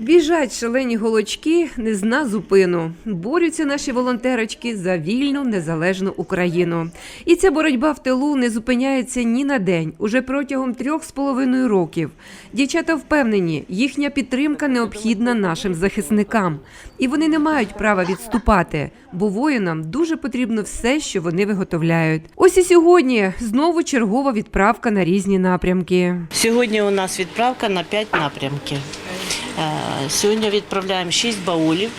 Біжать шалені голочки, не зна зупину. Борються наші волонтерочки за вільну незалежну Україну. І ця боротьба в тилу не зупиняється ні на день, уже протягом трьох з половиною років. Дівчата впевнені, їхня підтримка необхідна нашим захисникам, і вони не мають права відступати, бо воїнам дуже потрібно все, що вони виготовляють. Ось і сьогодні знову чергова відправка на різні напрямки. Сьогодні у нас відправка на 5 напрямків. Е, Сьогодні відправляємо 6 баулів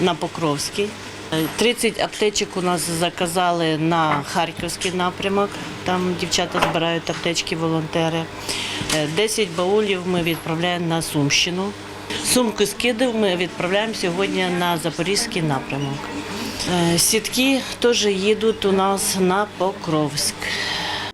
на Покровський. Е, 30 аптечок у нас заказали на Харківський напрямок. Там дівчата збирають аптечки, волонтери. Е, 10 баулів ми відправляємо на Сумщину. Сумку скидів ми відправляємо сьогодні на Запорізький напрямок. Е, Сітки теж їдуть у нас на Покровськ.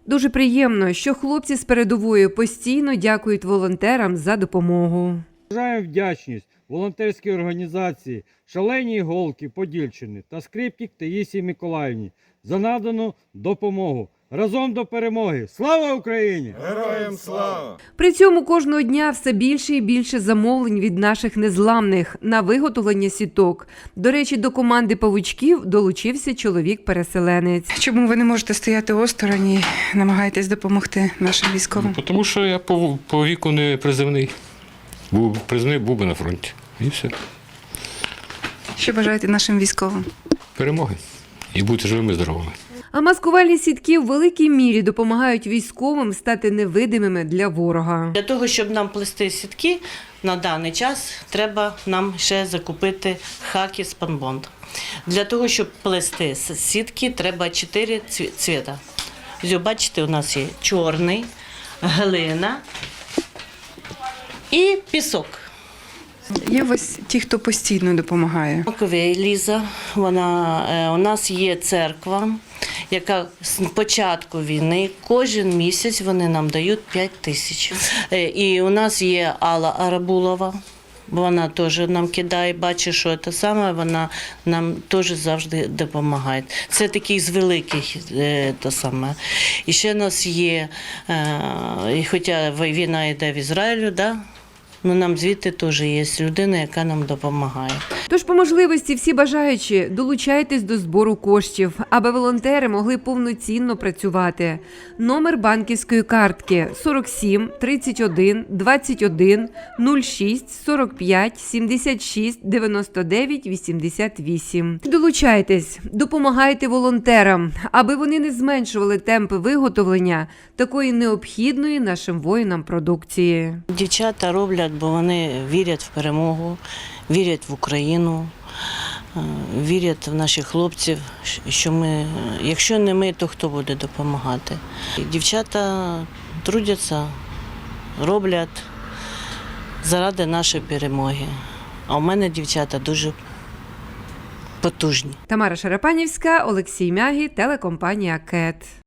Дуже приємно, що хлопці з передової постійно дякують волонтерам за допомогу. Вважаємо вдячність волонтерській організації Шалені Голки Подільщини та Скрипник Таїсії Миколаївні за надану допомогу. Разом до перемоги! Слава Україні! Героям слава! При цьому кожного дня все більше і більше замовлень від наших незламних на виготовлення сіток. До речі, до команди павучків долучився чоловік-переселенець. Чому ви не можете стояти осторонь і намагаєтесь допомогти нашим військовим? Ну, Тому що я по, по віку не призивний. Був призивний, був би на фронті. І все. Що бажаєте нашим військовим? Перемоги. І бути живими і здоровими. А маскувальні сітки в великій мірі допомагають військовим стати невидимими для ворога. Для того, щоб нам плести сітки на даний час, треба нам ще закупити хаки спанбонд. Для того, щоб плести сітки, треба 4 цвіта. Бачите, у нас є чорний, глина і пісок. Є ось ті, хто постійно допомагає. Маковей Ліза, вона е, у нас є церква, яка з початку війни кожен місяць вони нам дають 5 тисяч. Е, І у нас є Алла Арабулова. Вона теж нам кидає, бачить, що це саме, вона нам теж завжди допомагає. Це такий з великих е, то саме. І ще у нас є, е, хоча війна йде в Ізраїлю, да? Ну нам звідти теж є людина, яка нам допомагає. Тож, по можливості, всі бажаючі долучайтесь до збору коштів, аби волонтери могли повноцінно працювати. Номер банківської картки 47 31 21 06 45 76 99 88. Долучайтесь, допомагайте волонтерам, аби вони не зменшували темпи виготовлення такої необхідної нашим воїнам продукції. Дівчата роблять, бо вони вірять в перемогу, вірять в Україну, е, вірять в наших хлопців, що ми, якщо не ми, то хто буде допомагати. Дівчата трудяться, роблять заради нашої перемоги. А у мене дівчата дуже потужні. Тамара Шарапанівська, Олексій Мягі, телекомпанія Кет.